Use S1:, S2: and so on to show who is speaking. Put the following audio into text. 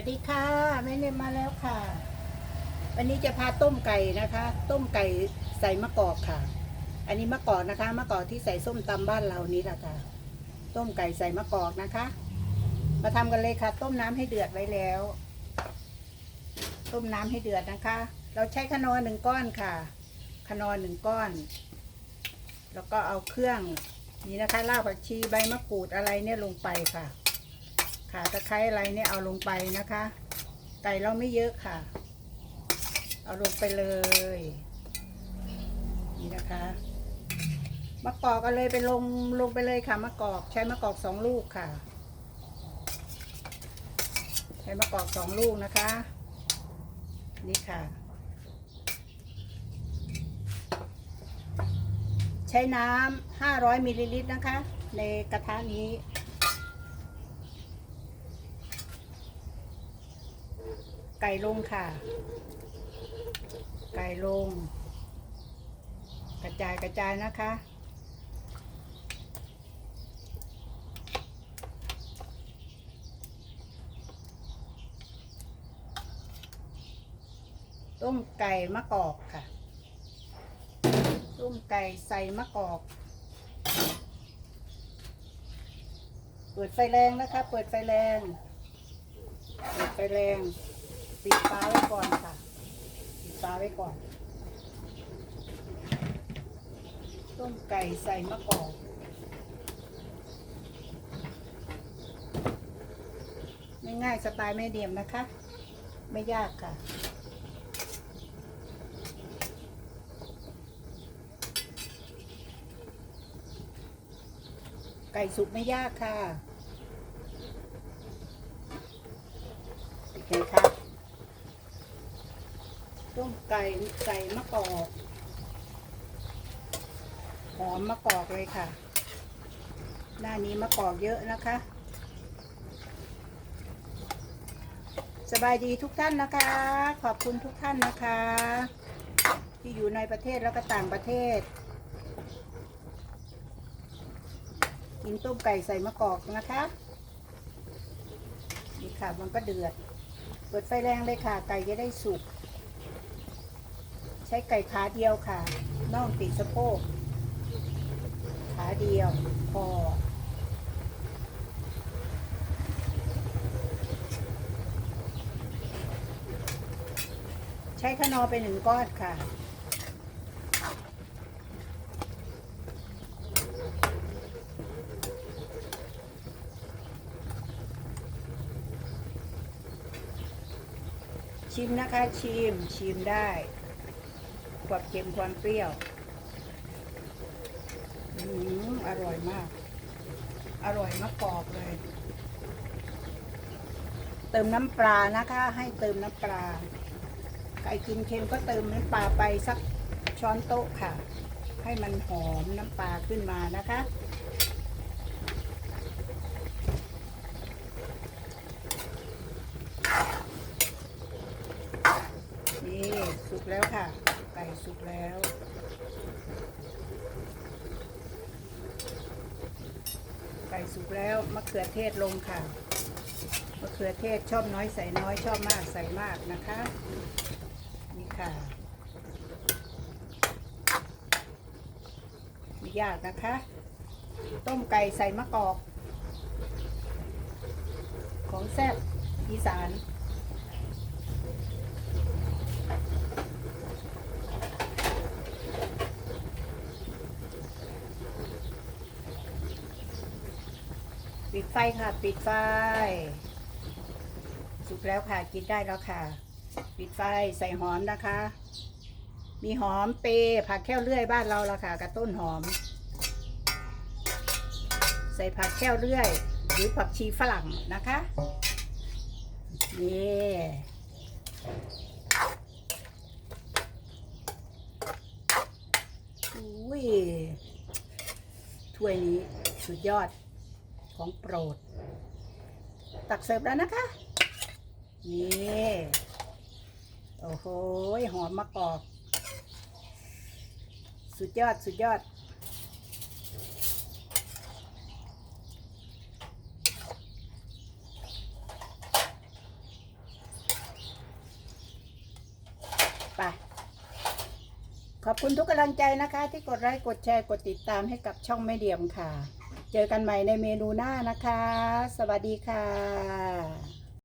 S1: วัสดีค่ะแม่เนมมาแล้วค่ะ วันนี้จะพาต้มไก่นะคะ ต้มไก่ใส่มะกอกค่ะ อันนี้มะกอกนะคะมะกอกที่ใส่ส้มตำบ้านเรานี้แหละค่ะ ต้มไก่ใส่มะกอกนะคะ มาทำกันเลยค่ะ ต้มน้ำให้เดือดไว้แล้ว ต้มน้ำให้เดือดนะคะ เราใช้ขนอหนึ่งก้อนค่ะ ขนอหนึ่งก้อน แล้วก็เอาเครื่องนี่นะคะรากผักชีใบมะกรูดอะไรเนี่ยลงไปค่ะ ขาตะไคร้อะไรเนี่ยเอาลงไปนะคะ ไก่เราไม่เยอะค่ะ เอาลงไปเลย นี่นะคะมะกอกก็เลยไปลงลงไปเลยค่ะมะกอกใช้มะกอกสองลูกค่ะ ใช้มะกอกสองลูกนะคะ นี่ค่ะ ใช้น้ำห้าร้อยมิลลิลิตรนะคะ ในกระทะนี้ ไก่ลงค่ะ ไก่ลง กระจายกระจายนะคะ ต้มไก่มะกอกค่ะ ต้มไก่ใส่มะกอกเปิดไฟแรงนะคะ เปิดไฟแรง เปิดไฟแรง ปิดฟ้าไว้ก่อนค่ะ ปิดฟ้าไว้ก่อน ต้มไก่ใส่มะกอกไม่ง่ายสไตล์แม่เดียมนะคะ ไม่ยากค่ะ ไก่สุกไม่ยากค่ะโอเคค่ะต้ม ไก่ใส่มะกอกหอมมะกอกเลยค่ะ หน้านี้มะกอกเยอะนะคะ สบายดีทุกท่านนะคะ ขอบคุณทุกท่านนะคะ ที่อยู่ในประเทศแล้วก็ต่างประเทศ กินต้มไก่ใส่มะกอกนะคะนี่ค่ะมันก็เดือด เปิดไฟแรงเลยค่ะ ไก่จะได้สุก ใช้ไก่ขาเดียวค่ะน่องติดสะโพก ขาเดียวพอใช้ขนอไปหนึ่งก้อนค่ะ ชิมนะคะชิมชิมได้ ความเค็มความเปรี้ยว อืมอร่อยมาก อร่อยมากกรอบเลย เติมน้ำปลานะคะ ให้เติมน้ำปลาใครกินเค็มก็เติมน้ำปลาไปสักช้อนโต๊ะค่ะ ให้มันหอมน้ำปลาขึ้นมานะคะ นี่สุกแล้วค่ะ ไก่สุกแล้ว ไก่สุกแล้วมะเขือเทศลงค่ะมะเขือเทศชอบน้อยใส่น้อยชอบมากใส่มากนะคะ นี่ค่ะไม่ยากนะคะ ต้มไก่ใส่มะกอก ของแซ่บอีสาน ปิดไฟค่ะ ปิดไฟ สุกแล้วค่ะกินได้แล้วค่ะ ปิดไฟใส่หอมนะคะ มีหอมเปย์ผักแค่วเลื่อยบ้านเราละค่ะกับต้นหอม ใส่ผักแค่วเลื่อย หรือผักชีฝรั่งนะคะนี่อุ้ยถ้วยนี้สุดยอด ของโปรด ตักเสิร์ฟแล้วนะคะ นี่โอ้โหหอมมะกอก สุดยอดสุดยอดไปขอบคุณทุกกำลังใจนะคะ ที่กดไลค์กดแชร์กดติดตามให้กับช่องแม่เดียมค่ะ เจอกันใหม่ในเมนูหน้านะคะ สวัสดีค่ะ